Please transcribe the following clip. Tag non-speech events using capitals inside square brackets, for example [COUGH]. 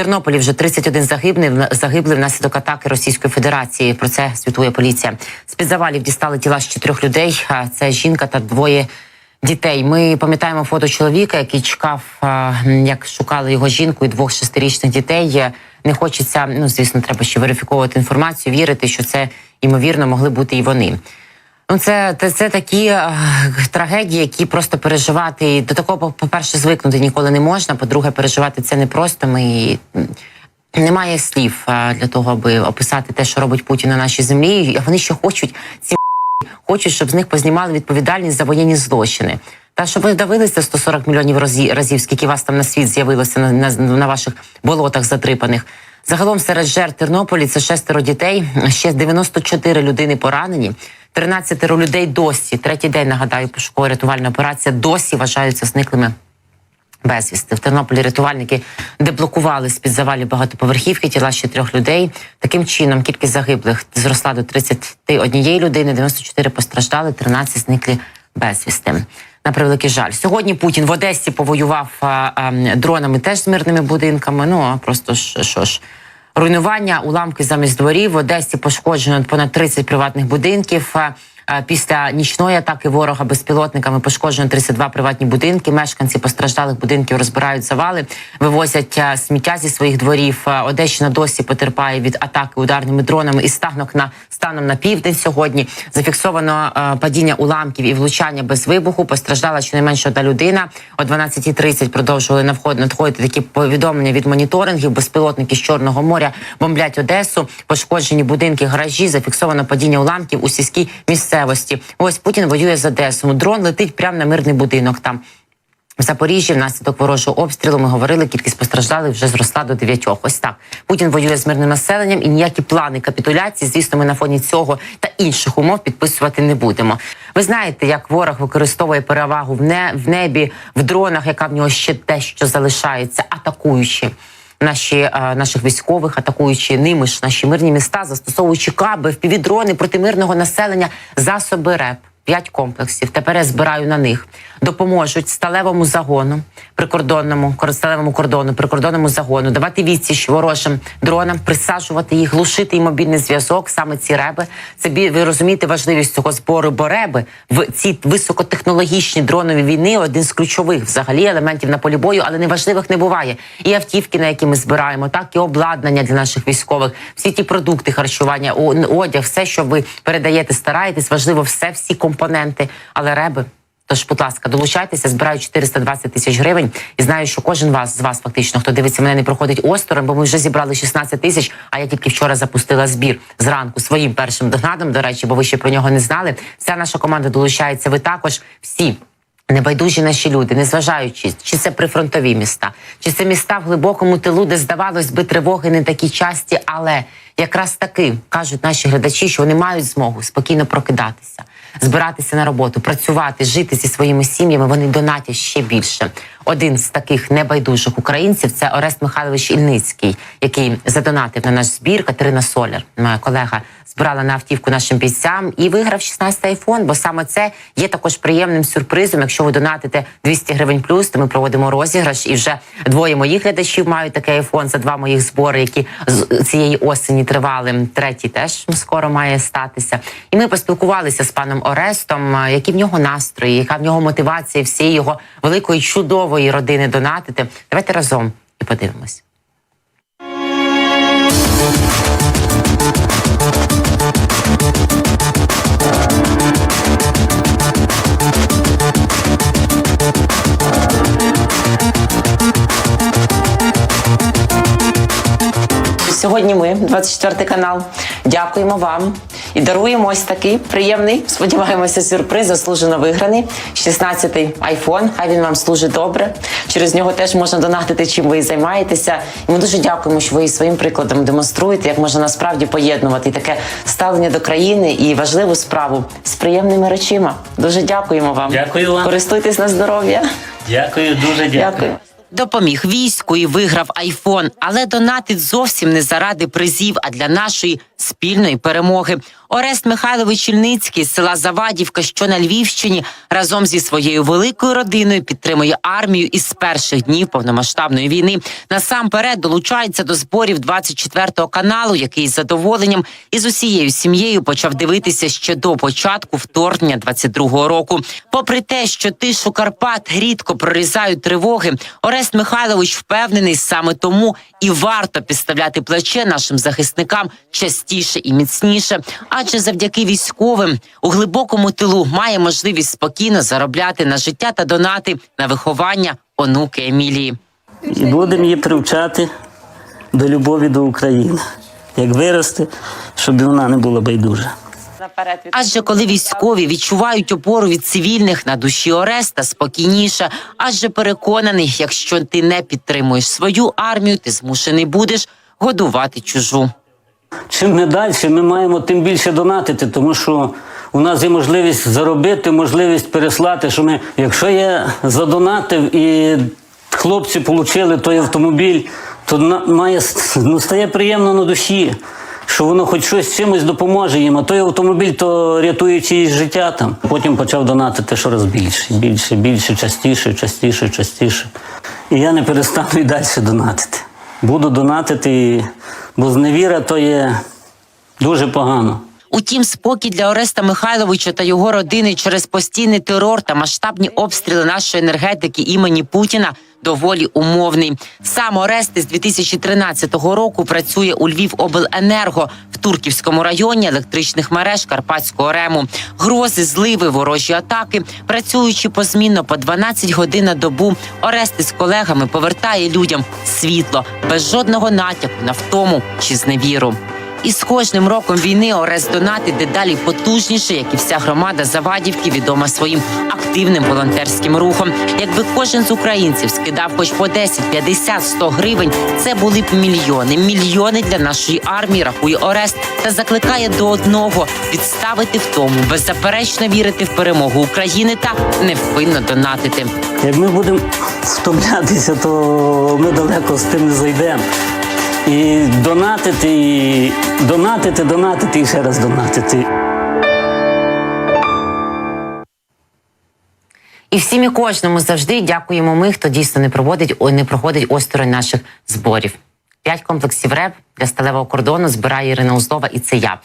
Тернополі вже 31 загиблий, загиблий внаслідок атаки Російської Федерації. Про це звітує поліція. З під завалів дістали тіла з чотирьох людей. Це жінка та двоє дітей. Ми пам'ятаємо фото чоловіка, який чекав, як шукали його жінку і двох шестирічних дітей. Не хочеться, ну звісно, треба ще верифіковувати інформацію, вірити, що це ймовірно могли бути і вони. Ну, це, це, це такі е, трагедії, які просто переживати. До такого, по- по-перше, звикнути ніколи не можна. По-друге, переживати це непросто. Ми немає слів е, для того, аби описати те, що робить Путін на нашій землі. Вони ще хочуть ці [LAUGHS] хочуть, щоб з них познімали відповідальність за воєнні злочини. Та щоб ви дивилися 140 мільйонів разі- разів, скільки вас там на світ з'явилося на, на, на ваших болотах затрипаних. Загалом серед жертв Тернополі це шестеро дітей, ще 94 людини поранені, 13 людей досі. Третій день нагадаю, пошукова рятувальна операція досі вважаються зниклими безвісти. В Тернополі рятувальники деблокували з-під завалів багатоповерхівки тіла ще трьох людей. Таким чином, кількість загиблих зросла до 31 людини, 94 постраждали, 13 зникли безвісти. На превеликий жаль. Сьогодні Путін в Одесі повоював а, а, дронами теж з мирними будинками. Ну а просто ж що ж. Руйнування, уламки замість дворів. В Одесі пошкоджено понад 30 приватних будинків. Після нічної атаки ворога безпілотниками пошкоджено 32 приватні будинки. Мешканці постраждалих будинків розбирають завали, вивозять сміття зі своїх дворів. А, Одещина досі потерпає від атаки ударними дронами і станок на станом на південь. Сьогодні зафіксовано падіння уламків і влучання без вибуху. Постраждала щонайменше одна людина. О 12.30 продовжували на вход надходити такі повідомлення від моніторингів. Безпілотники з Чорного моря бомблять Одесу. Пошкоджені будинки, гаражі. Зафіксовано падіння уламків у сільській місцевості. Ось Путін воює з Одесою. Дрон летить прямо на мирний будинок. Там в Запоріжжі внаслідок ворожого обстрілу ми говорили, кількість постраждалих вже зросла до дев'ятьох. Ось так Путін воює з мирним населенням, і ніякі плани капітуляції, звісно, ми на фоні цього та інших умов підписувати не будемо. Ви знаєте, як ворог використовує перевагу в, не, в небі, в дронах, яка в нього ще дещо залишається, атакуючи. Наші е, наших військових, атакуючи ними ж наші мирні міста, застосовуючи каби, впівдрони проти мирного населення, засоби РЕП. П'ять комплексів. Тепер я збираю на них. Допоможуть сталевому загону, прикордонному кор- сталевому кордону, прикордонному загону, давати відсіч ворожим дронам, присаджувати їх, глушити і мобільний зв'язок. Саме ці реби. Це ви розумієте важливість цього збору, бо реби в ці високотехнологічні дронові війни один з ключових взагалі елементів на полі бою, але неважливих не буває. І автівки, на які ми збираємо, так і обладнання для наших військових, всі ті продукти харчування, одяг, все, що ви передаєте, стараєтесь, важливо все, всі компоненти, але реби. Тож, будь ласка, долучайтеся, збираю 420 тисяч гривень. І знаю, що кожен вас з вас, фактично, хто дивиться мене, не проходить осторонь, бо ми вже зібрали 16 тисяч. А я тільки вчора запустила збір зранку своїм першим донатом. До речі, бо ви ще про нього не знали. Вся наша команда долучається. Ви також всі. Небайдужі наші люди, незважаючи, чи це прифронтові міста, чи це міста в глибокому тилу, де здавалось би тривоги не такі часті, але якраз таки кажуть наші глядачі, що вони мають змогу спокійно прокидатися, збиратися на роботу, працювати, жити зі своїми сім'ями. Вони донатять ще більше. Один з таких небайдужих українців це Орест Михайлович Ільницький, який задонатив на наш збір. Катерина Соляр, моя колега, збирала на автівку нашим бійцям і виграв 16 айфон. Бо саме це є також приємним сюрпризом. Якщо ви донатите 200 гривень плюс, то ми проводимо розіграш. І вже двоє моїх глядачів мають такий айфон за два моїх збори, які з цієї осені тривали. Третій теж скоро має статися. І ми поспілкувалися з паном Орестом, які в нього настрої, яка в нього мотивація всієї його великої чудової родини донатити. Давайте разом і подивимось. Сьогодні ми, 24 канал, дякуємо вам і даруємо ось такий приємний, сподіваємося, сюрприз, заслужено виграний. 16-й айфон. Хай він вам служить добре. Через нього теж можна донатити, чим ви займаєтеся. І ми дуже дякуємо, що ви своїм прикладом демонструєте, як можна насправді поєднувати таке ставлення до країни і важливу справу з приємними речима. Дуже дякуємо вам. Дякую вам. Користуйтесь на здоров'я. Дякую, дуже дякую. Дякую. Допоміг війську і виграв айфон, але донатить зовсім не заради призів, а для нашої спільної перемоги. Орест Михайлович Ільницький з села Завадівка, що на Львівщині, разом зі своєю великою родиною підтримує армію із перших днів повномасштабної війни. Насамперед долучається до зборів 24-го каналу, який з задоволенням і з усією сім'єю почав дивитися ще до початку вторгнення 22-го року. Попри те, що тишу Карпат рідко прорізають тривоги, Орест Михайлович впевнений саме тому і варто підставляти плече нашим захисникам частіше і міцніше, адже завдяки військовим у глибокому тилу має можливість спокійно заробляти на життя та донати на виховання онуки Емілії. І будемо її привчати до любові до України. Як виросте, щоб вона не була байдужа. Адже коли військові відчувають опору від цивільних на душі Ореста спокійніше, адже переконаний, якщо ти не підтримуєш свою армію, ти змушений будеш годувати чужу. Чим ми далі, ми маємо тим більше донатити, тому що у нас є можливість заробити, можливість переслати. Що ми, якщо я задонатив і хлопці отримали той автомобіль, то має ну, стає приємно на душі, що воно хоч щось чимось допоможе їм. А той автомобіль то рятує чиїсь життя там. Потім почав донатити щораз більше, більше, більше, частіше, частіше, частіше. І я не перестану і далі донатити. Буду донатити, бо зневіра то є дуже погано. Утім, спокій для Ореста Михайловича та його родини через постійний терор та масштабні обстріли нашої енергетики імені Путіна доволі умовний. Сам Орест із 2013 року працює у Львівобленерго в Турківському районі електричних мереж Карпатського рему. Грози, зливи, ворожі атаки, працюючи позмінно по 12 годин на добу, Орест із колегами повертає людям світло без жодного натяку на втому чи зневіру. І з кожним роком війни Орест донатить дедалі потужніше, як і вся громада Завадівки, відома своїм активним волонтерським рухом. Якби кожен з українців скидав хоч по 10, 50, 100 гривень, це були б мільйони. Мільйони для нашої армії рахує Орест та закликає до одного відставити втому, беззаперечно вірити в перемогу України та невпинно донатити. Як ми будемо втомлятися, то ми далеко з тим не зайдемо. І донатити, і донатити, донатити і ще раз донатити. І всім і кожному завжди дякуємо ми, хто дійсно не проводить не проходить осторонь наших зборів. П'ять комплексів РЕП для сталевого кордону збирає Ірина Узлова, і це я.